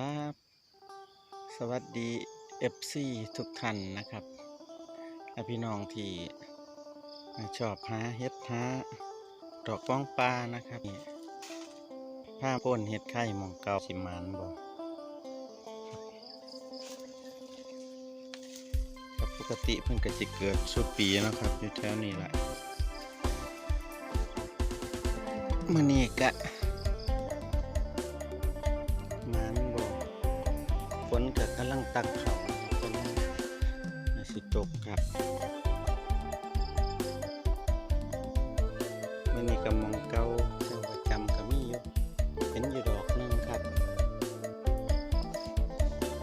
ครับ สวัสดี FC ทุกท่านนะครับและพี่น้องที่ชอบหาเห็ดหาดอกป้องปลานะครับผ้าโป้นเห็ดไข่มองเกาสิมานบ่ครับปกติเพิ่งก็จะเกิดสุดปีนะครับ อยู่แถวนี้แหละมื่อนี้กะ ลังตักเขากำลังสิตกครับมื่อนี้ก็มองเกาเจ้าประจำก็มีอยู่เห็นอยู่ดอกนึงครับ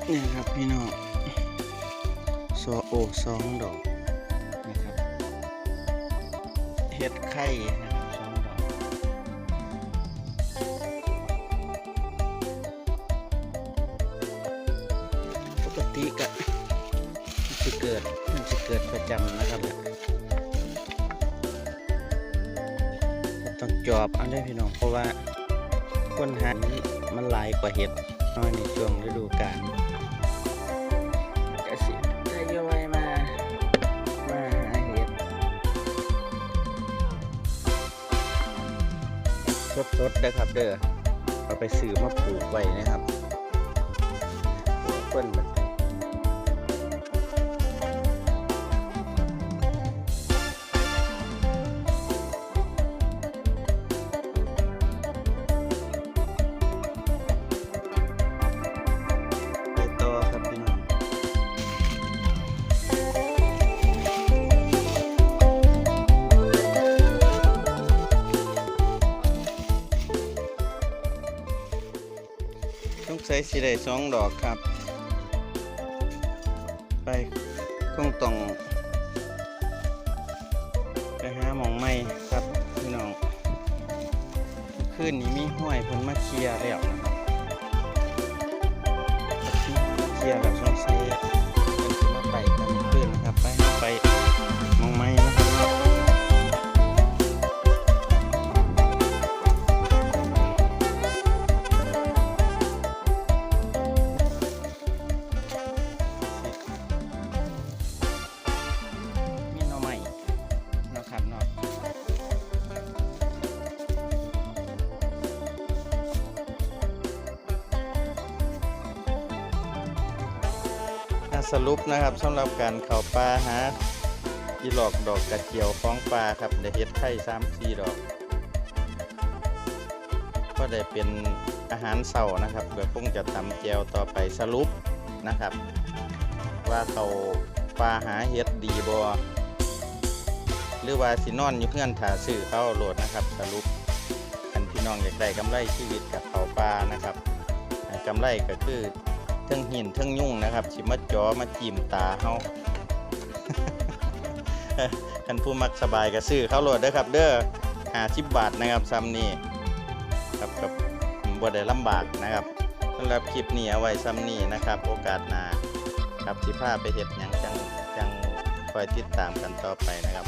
นี่ครับพี่น้องโซโอสองดอกนะครับเห็ดไข่ิก็มันจะเกิดมันจะเกิดประจำนะครับต้องจอบเอาได้พี่น้องเพราะว่าคนหานี่มันหลายกว่าเห็ดน้อยในช่วงฤดูกาลก็สิทยอยมา มาหาเห็ดสดๆนะครับเด้อเอาไปซื้อมาปลูกไว้นะครับเปิ้นมัน ต้องใส่สีได้สองดอกครับ ไปคงต้องไปหาหมองไม้ครับพี่น้องคืนนี้มีห้วยพนมาเคลียร์แล้วนะครับเคลียร์แบบสงสัย สรุปนะครับสำหรับการเข่าปลาหาอีหลอกดอกกระเจียวของปลาครับได้เฮ็ดไข่สามสี่ดอก ก็ได้เป็นอาหารเสานะครับเดี๋ยวคงจะตำแจวต่อไปสรุปนะครับ ว่าเขาปลาหาเฮ็ดดีบ่หรือว่าสินอนอยู่เพื่อนถาซื้อเข้าโหลดนะครับ สรุปคันพี่น้องอยากได้กำไรชีวิตกับเขาปลานะครับอ่ากำไรก็คือ เทิงหินเทิงยุ่งนะครับสิมาจอมาจิ้มตาเฮาคันผู้มักสบายก็ซื้อเข้าโหลดเด้อครับ เด้อหาชิบบาทนะครับซ้ำนี่ครับกับบ่ได้ลำบากนะครับสำหรับคลิปนี้เอาไว้ซ้ำนี่นะครับ โอกาสหน้าครับสิพาไปเฮ็ดหยังจังจังคอยติดตามกันต่อไปนะครับ